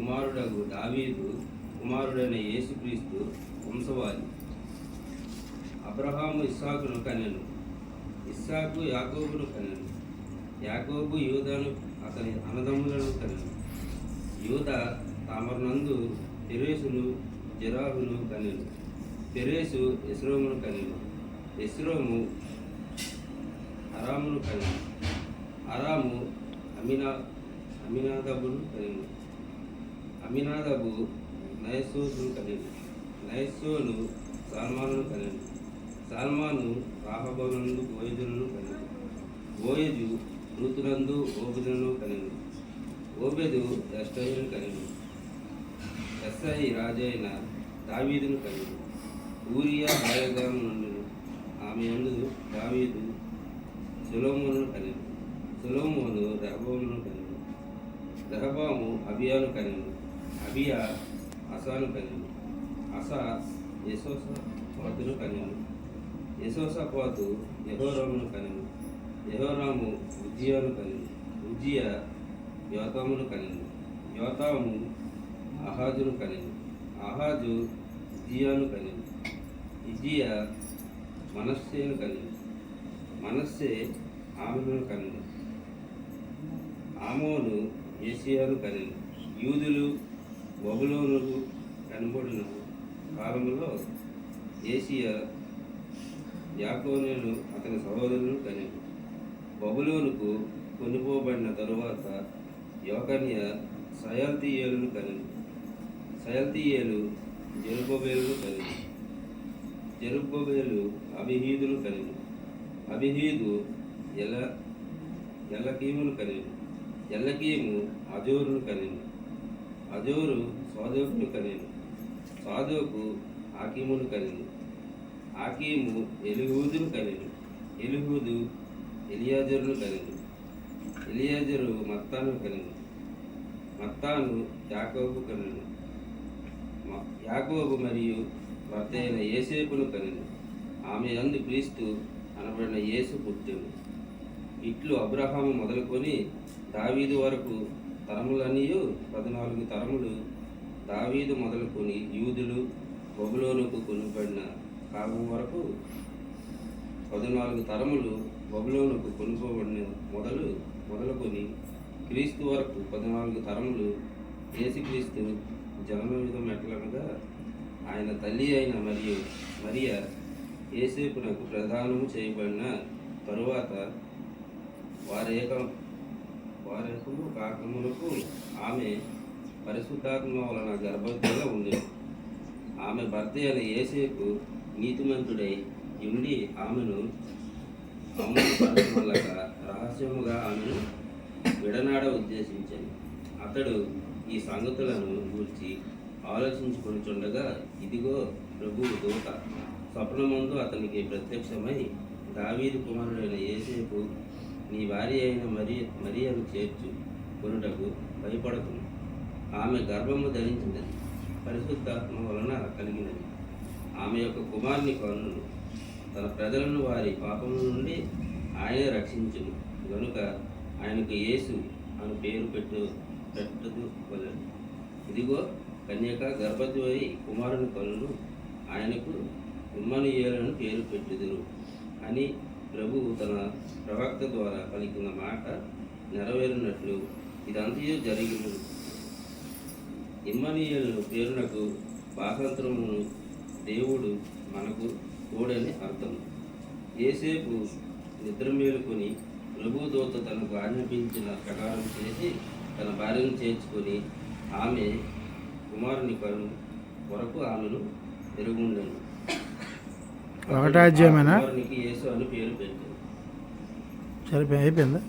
కుమారుడగు దావీదు కుమారుడైన యేసుక్రీస్తు వంశవాది. అబ్రహాము ఇస్సాకును కనెను. ఇస్సాకు యాకోబును కనెను. యాకోబు యూదాను అతని అన్నదమ్ములను కనెను. యూద తామరనందు పెరేసును జరాహును కనెను. పెరేసు ఇస్రోమును కనెను. ఇస్రోము అరామును కనెను. అరాము అమినా అమినాదబును కనెను. అమినాదబు నయసోను కలిగి నయసోను సల్మాను కలిగి సల్మాను రాహబోనందు బోయజులను కలిగి బోయజు రూతునందు ఓబెదులను కలిగి ఓబెదు ఎస్టైను కలిగి ఎస్ఐ రాజైన దావీదును కలిగి ఊరియా బాయగాము నుండి ఆమె అందు దావీదు సులోమును కలిగి సులోమును రెహబోమును కలిగి రెహబాము అభియాను కలిగి అభియ అసాను కనెను అస యశోస పోతును కనెను యశోస పోతు యహోరామును కనెను యహోరాము ఉజ్జియాను కనెను ఉజ్జియా యోతామును కనెను యోతాము అహాజును కనెను అహాజు ఇజ్జియాను కనెను ఇజియ మనస్సేను కనెను మనస్సే ఆమెను కనెను ఆమోను ఏసియాను కనెను యూదులు బబులోనులు కనబడిన. కాలంలో ఏసియా యాకోనేను అతని సహోదరులు కనెను బబులోనుకు కొనుకోబడిన తరువాత యోకన్య సయల్తీయేలును కనెను సయల్తీయేలు జరుబోబేలును కలిగి జరుబోబేలు అభిహీదును కలిగి అభిహీదు ఎల ఎల్లకీమును కలిగి ఎల్లకీము అజోరును కలిగి అజూరు సాదోకును కనెను. సాధోకు ఆకీమును కనెను. ఆకీము ఎలిహూదును కనెను. ఎలిహూదు ఎలియాజరును కనెను. ఎలియాజరు మత్తాను కనెను. మత్తాను యాకోబు కనెను. యాకోబు మరియు భర్త అయిన ఏసేపును కనెను. ఆమె అందు క్రీస్తు అనబడిన యేసు పుట్టెను ఇట్లు అబ్రహాము మొదలుకొని దావీదు వరకు తరములన్నీ పద్నాలుగు తరములు దావీదు మొదలుకొని యూదులు బబులోనుకు కొనుబడిన కాలం వరకు పద్నాలుగు తరములు బబులోనుకు కొనుకోబడిన మొదలు మొదలుకొని క్రీస్తు వరకు పద్నాలుగు తరములు యేసుక్రీస్తు జన్మ విధం ఎట్లనగా ఆయన తల్లి అయిన మరియు మరియ ఏసేపునకు ప్రధానము చేయబడిన తరువాత వారేక వారేకము కాకములకు ఆమె పరిశుద్ధాత్మ వలన గర్భవతిగా ఉండేది ఆమె భర్త అయిన ఏసేపు నీతిమంతుడై ఉండి ఆమెను అమ్ములక రహస్యముగా ఆమెను విడనాడ ఉద్దేశించాను. అతడు ఈ సంగతులను గూర్చి ఆలోచించుకొనిచుండగా ఇదిగో ప్రభువు దూత స్వప్నమందు అతనికి ప్రత్యక్షమై దావీదు కుమారుడైన ఏసేపు నీ భార్య అయిన మరి మరియను చేర్చు కొనుటకు భయపడకును ఆమె గర్భము ధరించినది పరిశుద్ధాత్మ వలన కలిగినది. ఆమె యొక్క కుమారుని కన్నును తన ప్రజలను వారి పాపము నుండి ఆయన రక్షించును. గనుక ఆయనకు యేసు అని పేరు పెట్టు పెట్టదు వలెను ఇదిగో కన్యక గర్భవతి కుమారుని కన్నును ఆయనకు ఇమ్మనియేలను పేరు పెట్టుదురు. అని ప్రభువు తన ప్రవక్త ద్వారా పలికిన మాట నెరవేరినట్లు ఇదంతయు జరిగింది ఇమ్మనీయుల పేరునకు భాషాంతరమును దేవుడు మనకు తోడని అర్థం ఏసేపు నిద్ర మేలుకొని ప్రభు దూత తనకు ఆజ్ఞాపించిన ప్రకారం చేసి తన భార్యను చేర్చుకొని ఆమె కుమారుని కను వరకు ఆమెను తిరుగుండెను పెట్టారు సరిపోయి అయిపోయిందా?